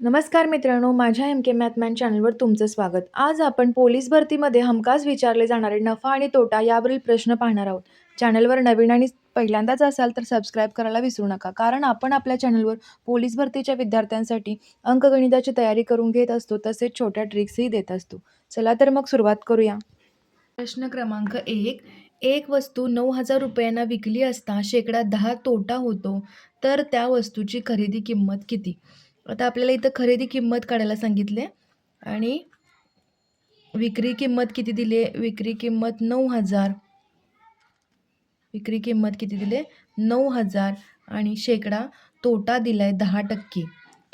नमस्कार मित्रांनो माझ्या एम के मॅथमॅन चॅनलवर तुमचं स्वागत. आज आपण पोलीस भरतीमध्ये हमखास विचारले जाणारे नफा आणि तोटा यावरील प्रश्न पाहणार आहोत. चॅनलवर नवीन आणि पहिल्यांदाच असाल तर सबस्क्राईब करायला विसरू नका कारण आपण आपल्या चॅनलवर पोलीस भरतीच्या विद्यार्थ्यांसाठी अंकगणिताची तयारी करून घेत असतो तसेच छोट्या ट्रिक्सही देत असतो. चला तर मग सुरुवात करूया. प्रश्न क्रमांक एक. एक वस्तू नऊ हजार रुपयांना विकली असता शेकडा दहा तोटा होतो तर त्या वस्तूची खरेदी किंमत किती? आता आपल्याला इथं खरेदी किंमत काढायला सांगितले आणि विक्री किंमत किती दिली? विक्री किंमत नऊ हजार. विक्री किंमत किती दिले? नऊ हजार. आणि शेकडा तोटा दिला आहे दहा टक्के.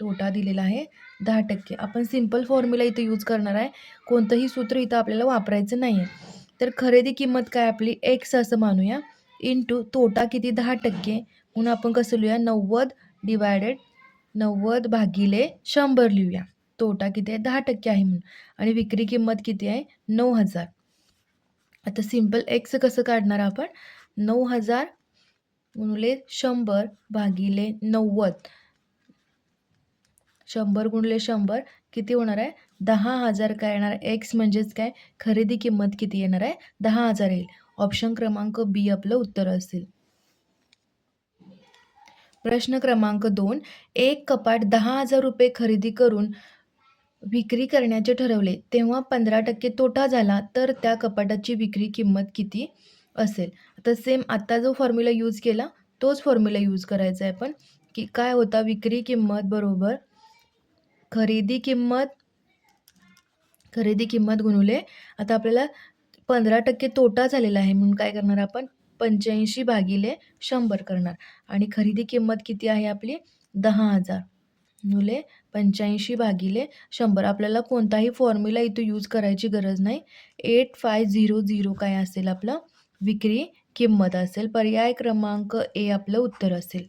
तोटा दिलेला आहे दहा टक्के. आपण सिंपल फॉर्म्युला इथं यूज करणार आहे. कोणतंही सूत्र इथं आपल्याला वापरायचं नाही आहे तर खरेदी किंमत काय आपली? एक्स असं मानूया. इंटू तोटा किती? दहा टक्के. म्हणून आपण कसं लिहूया? नव्वद डिवायडेड नव्वद भागिले शंभर लिहूया. तोटा किती आहे? दहा टक्के आहे म्हणून. आणि विक्री किंमत किती आहे? नऊ हजार. आता सिंपल एक्स कसं काढणार आपण? नऊ हजार गुणले शंभर भागिले नव्वद. शंभर गुणले शंभर किती होणार आहे? दहा हजार काय येणार एक्स म्हणजेच काय? खरेदी किंमत किती येणार आहे? दहा हजार येईल. ऑप्शन क्रमांक बी आपलं उत्तर असेल. प्रश्न क्रमांक दोन एक कपाट दहा हजार रुपये खरेदी करून विक्री करण्याचे ठरवले. तेव्हा पंधरा टक्के तोटा झाला तर त्या कपाटाची विक्री किंमत किती असेल? आता सेम आत्ता जो फॉर्म्युला यूज केला तोच फॉर्म्युला यूज करायचा आहे पण. की काय होता? विक्री किंमत बरोबर खरेदी किंमत खरेदी किंमत गुणवले आता आपल्याला पंधरा टक्के तोटा झालेला आहे म्हणून काय करणार आपण? पंच्याऐंशी भागिले शंभर करणार. आणि खरेदी किंमत किती आहे आपली? दहा हजार. मुले पंच्याऐंशी भागिले शंभर. आपल्याला कोणताही फॉर्म्युला इथं यूज करायची गरज नाही. एट फाय झिरो झिरो काय असेल आपलं? विक्री किंमत असेल. पर्याय क्रमांक ए आपलं उत्तर असेल.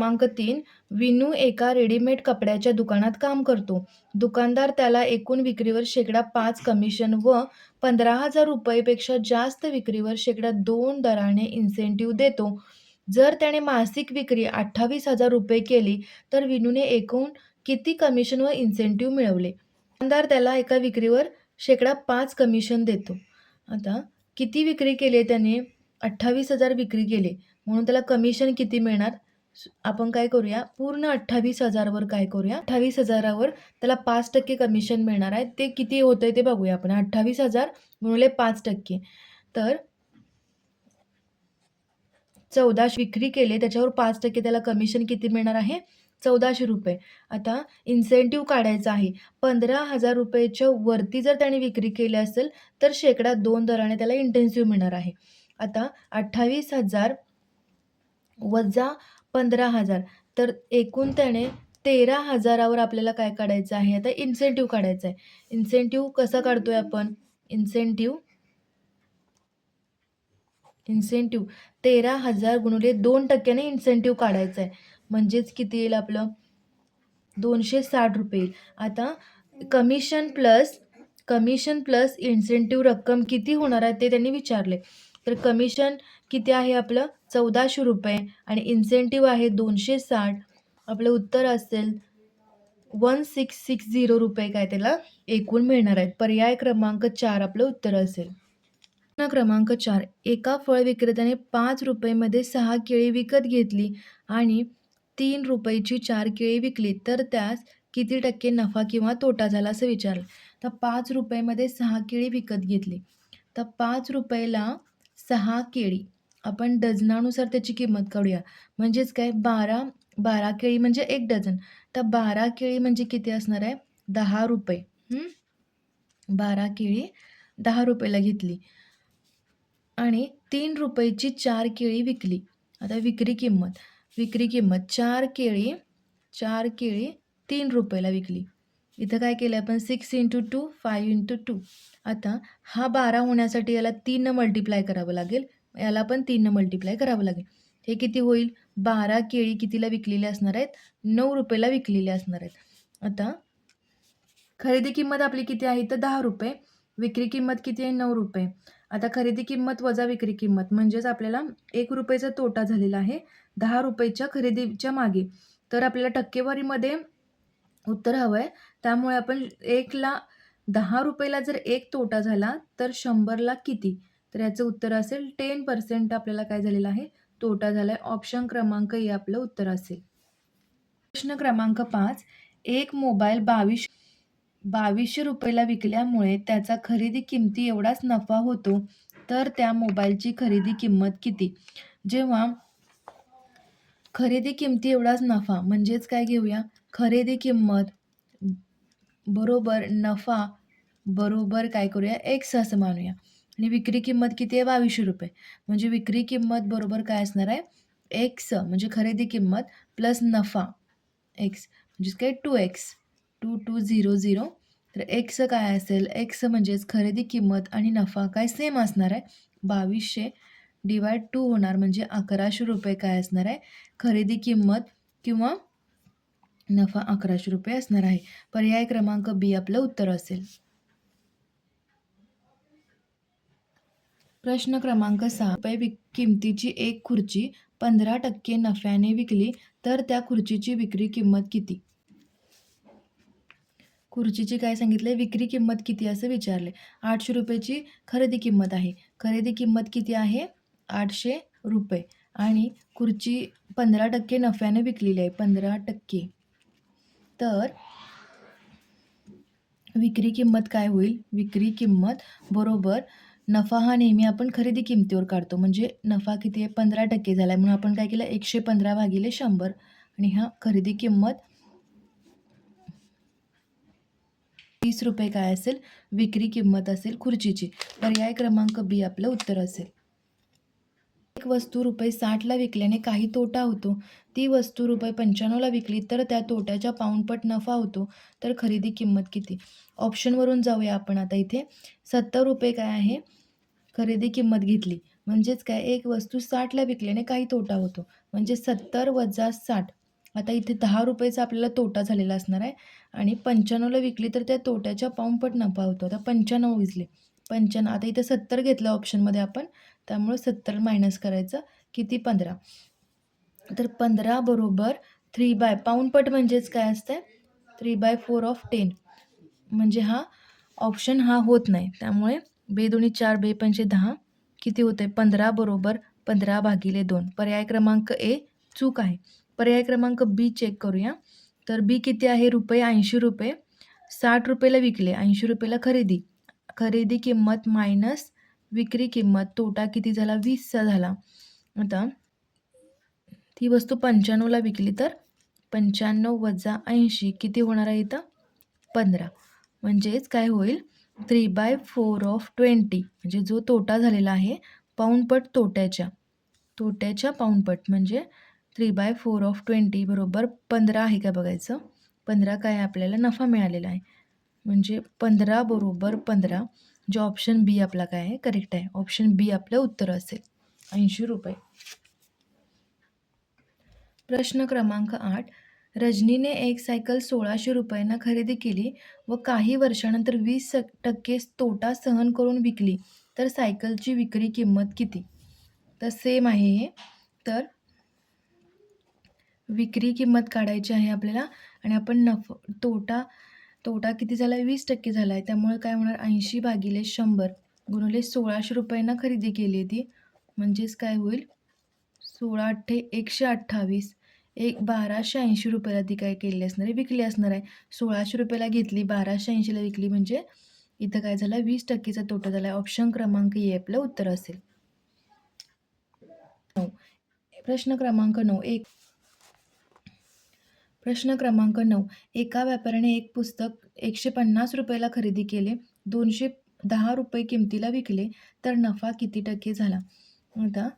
क्रमांक तीन विनू एका रेडीमेड कपड्याच्या दुकानात काम करतो. दुकानदार त्याला एकूण विक्रीवर शेकडा पाच कमिशन व पंधरा हजार रुपयेपेक्षा जास्त विक्रीवर शेकडा दोन दराने इन्सेंटिव्ह देतो. जर त्याने मासिक विक्री अठ्ठावीस हजार रुपये केली तर विनूने एकूण किती कमिशन व इन्सेंटिव्ह मिळवले? दुकानदार त्याला एका विक्रीवर शेकडा पाच कमिशन देतो. आता किती विक्री केली त्याने? अठ्ठावीस हजार विक्री केली. म्हणून त्याला कमिशन किती मिळणार? आपण काय करूया? पूर्ण अठ्ठावीस हजारवर काय करूया? अठ्ठावीस हजारावर त्याला पाच टक्के कमिशन मिळणार आहे. ते किती होतं आहे ते बघूया आपण. अठ्ठावीस हजार गुणिले पाच टक्के. तर चौदाशे विक्री केले त्याच्यावर पाच टक्के त्याला कमिशन किती मिळणार आहे? चौदाशे रुपये. आता इन्सेंटिव्ह काढायचा आहे. पंधरा हजार रुपयेच्या वरती जर त्याने विक्री केली असेल तर शेकडा दोन दराने त्याला इंटेन्सिव्ह मिळणार आहे. आता अठ्ठावीस हजार वजा पंधरा हजार. तर एकूण त्याने तेरा हजारावर आपल्याला काय काढायचं आहे? आता इन्सेंटिव्ह काढायचं आहे. इन्सेंटिव्ह कसा काढतोय आपण? इन्सेंटिव्ह इन्सेंटिव्ह तेरा हजार गुणिले दोन टक्क्याने इन्सेंटिव्ह काढायचं आहे. म्हणजेच किती येईल आपलं? दोनशे साठ रुपये येईल. आता commission plus commission plus incentive रक्कम किती होणार आहे ते त्यांनी विचारले. तर कमिशन किती आहे आपलं? चौदाशे रुपये आणि इन्सेंटिव्ह आहे दोनशे साठ. आपलं उत्तर असेल वन सिक्स सिक्स झिरो रुपये काय त्याला? एकूण मिळणार आहेत. पर्याय क्रमांक चार आपलं उत्तर असेल. क्रमांक चार. एका फळ विक्रेत्याने पाच रुपयेमध्ये सहा केळी विकत घेतली आणि तीन रुपयाची चार केळी विकली. तर त्यास किती टक्के नफा किंवा तोटा झाला असं विचारलं. तर पाच रुपयेमध्ये सहा केळी विकत घेतली. तर पाच रुपयेला सहा केळी. आपण डझनानुसार त्याची किंमत काढूया. म्हणजेच काय? बारा बारा केळी म्हणजे एक डझन. तर बारा केळी म्हणजे किती असणार आहे? दहा रुपये. बारा केळी दहा रुपयाला घेतली. आणि तीन रुपयाची चार केळी विकली. आता विक्री किंमत. विक्री किंमत चार केळी चार केळी तीन रुपयाला विकली. इथं काय केलं आपण? Six into two five into two आता हा बारा होण्यासाठी याला तीननं मल्टिप्लाय करावं लागेल. याला पण तीननं मल्टिप्लाय करावं लागेल. हे किती होईल? बारा केळी कितीला विकलेले असणार आहेत? नऊ रुपयाला विकलेले असणार आहेत. आता खरेदी किंमत आपली किती आहे? तर दहा रुपये. विक्री किंमत किती आहे? नऊ रुपये. आता खरेदी किंमत वजा विक्री किंमत म्हणजेच आपल्याला एक रुपयाचा तोटा झालेला आहे. दहा रुपयाच्या खरेदीच्या मागे. तर आपल्याला टक्केवारीमध्ये उत्तर हवं आहे त्यामुळे आपण एकला दहा रुपयाला जर एक तोटा झाला तर शंभरला किती? तर याचं उत्तर असेल टेन पर्सेंट आपल्याला काय झालेलं आहे? तोटा झाला आहे ऑप्शन क्रमांक हे आपलं उत्तर असेल. प्रश्न क्रमांक पाच एक मोबाईल बावीस बावीसशे रुपयाला विकल्यामुळे त्याचा खरेदी किमती एवढाच नफा होतो तर त्या मोबाईलची खरेदी किंमत किती? जेव्हा खरेदी किमती एवढाच नफा म्हणजेच काय घेऊया? खरेदी किंमत बरोबर नफा बरोबर काय करूया? एक्स असं मानूया. आणि विक्री किंमत किती आहे? बावीसशे रुपये. म्हणजे विक्री किंमत बरोबर काय असणार आहे? एक्स म्हणजे खरेदी किंमत प्लस नफा. एक्स म्हणजेच काय? Two X two two zero zero. तर एक्स काय असेल? एक्स म्हणजेच खरेदी किंमत आणि नफा काय सेम असणार आहे? बावीसशे डिवाइड टू होणार म्हणजे अकराशे रुपये काय असणार आहे? खरेदी किंमत किंवा नफा अकराशे रुपये असणार आहे. पर्याय क्रमांक बी आपलं उत्तर असेल. प्रश्न क्रमांक सहा. रुपये किमतीची एक खुर्ची पंधरा टक्के नफ्याने विकली तर त्या खुर्चीची विक्री किंमत किती? खुर्चीची काय सांगितले विक्री किंमत किती असं विचारले आठशे रुपयाची खरेदी किंमत आहे. खरेदी किंमत किती आहे? आठशे रुपये. आणि खुर्ची पंधरा टक्के नफ्याने विकलेली आहे. पंधरा टक्के. तर विक्री किंमत काय होईल? विक्री किंमत बरोबर नफा हा नेहमी आपण खरेदी किमतीवर काढतो. म्हणजे नफा किती आहे? पंधरा टक्के झाला आहे म्हणून आपण काय केलं? एकशे पंधरा भागिले शंभर. आणि हा खरेदी किंमत तीस रुपये काय असेल? विक्री किंमत असेल खुर्चीची. पर्याय क्रमांक बी आपलं उत्तर असेल. एक वस्तू रुपये साठला विकल्याने काही तोटा होतो. ती वस्तू रुपये पंच्याण्णवला विकली तर त्या तोट्याच्या पाऊंडपट नफा होतो. तर खरेदी किंमत किती? ऑप्शनवरून जाऊया आपण आता इथे. सत्तर रुपये काय आहे? खरेदी किंमत घेतली. म्हणजेच काय? एक वस्तू साठला विकल्याने काही तोटा होतो. म्हणजे सत्तर वजा साठ. आता इथे दहा रुपयेचा आपल्याला तोटा झालेला असणार आहे. आणि पंच्याण्णवला विकली तर त्या तोट्याच्या पाऊणपट नफा होतो. आता पंच्याण्णव विजले. पंच्याण्णव आता इथे सत्तर घेतलं ऑप्शनमध्ये आपण. त्यामुळे सत्तर मायनस करायचं. किती? पंधरा. तर पंधरा बरोबर थ्री बाय पाऊणपट म्हणजेच काय असतं three by four of ten म्हणजे हा ऑप्शन हा होत नाही. त्यामुळे बे दोन्ही चार बे पंचे दहा किती होते? पंधरा बरोबर पंधरा भागिले दोन. पर्याय क्रमांक ए चूक आहे. पर्याय क्रमांक बी चेक करूया. तर बी किती आहे? रुपये ऐंशी रुपये. साठ रुपयाला विकले. ऐंशी रुपयाला खरेदी. खरेदी किंमत मायनस विक्री किंमत. तोटा किती झाला? वीसचा झाला. आता ती वस्तू पंच्याण्णवला विकली तर पंच्याण्णव वजा ऐंशी किती होणार आहे इथं? पंधरा. म्हणजेच काय होईल? Three by four of twenty. म्हणजे जो तोटा झालेला आहे पाऊणपट तोट्याच्या. तोट्याच्या पाऊणपट म्हणजे three by four of twenty बरोबर पंधरा आहे का बघायचं? पंधरा काय आपल्याला नफा मिळालेला आहे. म्हणजे पंधरा बरोबर पंधरा जे ऑप्शन बी आपला काय आहे? करेक्ट आहे. ऑप्शन बी आपलं उत्तर असेल. ऐंशी रुपये. प्रश्न क्रमांक आठ. रजनीने एक सायकल सोळाशे रुपयांना खरेदी केली व काही वर्षानंतर वीस टक्के तोटा सहन करून विकली. तर सायकलची विक्री किंमत किती? तर सेम आहे हे. तर विक्री किंमत काढायची आहे आपल्याला आणि आपण नफ तोटा तोटा किती झाला आहे वीस टक्के झाला आहे त्यामुळे काय होणार? ऐंशी भागिले शंभर गुणले सोळाशे रुपयांना खरेदी केली आहे ती. म्हणजेच काय होईल? सोळा अठ्ठे एकशे अठ्ठावीस. एक बाराशे ऐंशी रुपयाला ती काय केली असणार आहे? विकली असणार आहे. सोळाशे रुपयाला घेतली बाराशे ऐंशीला विकली. म्हणजे इथं काय झालं? वीस टक्केचा तोटा झाला. आहे ऑप्शन क्रमांक ए आपलं उत्तर असेल. नऊ. प्रश्न क्रमांक नऊ. एक. प्रश्न क्रमांक नऊ. एका व्यापाऱ्याने एक पुस्तक एकशे पन्नास रुपयाला खरेदी केले. दोनशे दहा रुपये किमतीला विकले. तर नफा किती टक्के झाला? आता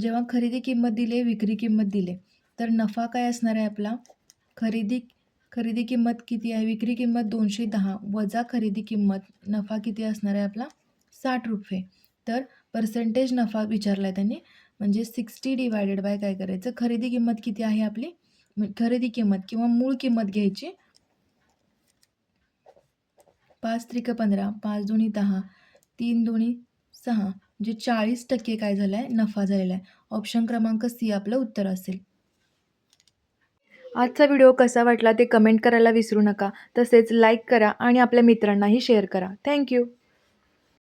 जेव्हा खरेदी किंमत दिले विक्री किंमत दिले. तर नफा काय असणार आहे आपला? खरेदी खरेदी किंमत किती आहे? विक्री किंमत दोनशे दहा वजा खरेदी किंमत नफा किती असणार आहे आपला? साठ रुपये. तर पर्सेंटेज नफा विचारला आहे त्यांनी. म्हणजे सिक्स्टी डिवायडेड बाय काय करायचं? खरेदी किंमत किती आहे आपली? खरेदी किंमत किंवा मूळ किंमत घ्यायची. पाच त्रिक पंधरा पाच दोन्ही दहा तीन दोन्ही सहा म्हणजे चाळीस टक्के काय झालं आहे नफा झालेला आहे. ऑप्शन क्रमांक सी आपलं उत्तर असेल. आजचा व्हिडिओ कसा वाटला ते कमेंट करायला विसरू नका. तसेच लाईक करा आणि आपल्या मित्रांनाही शेअर करा. थँक्यू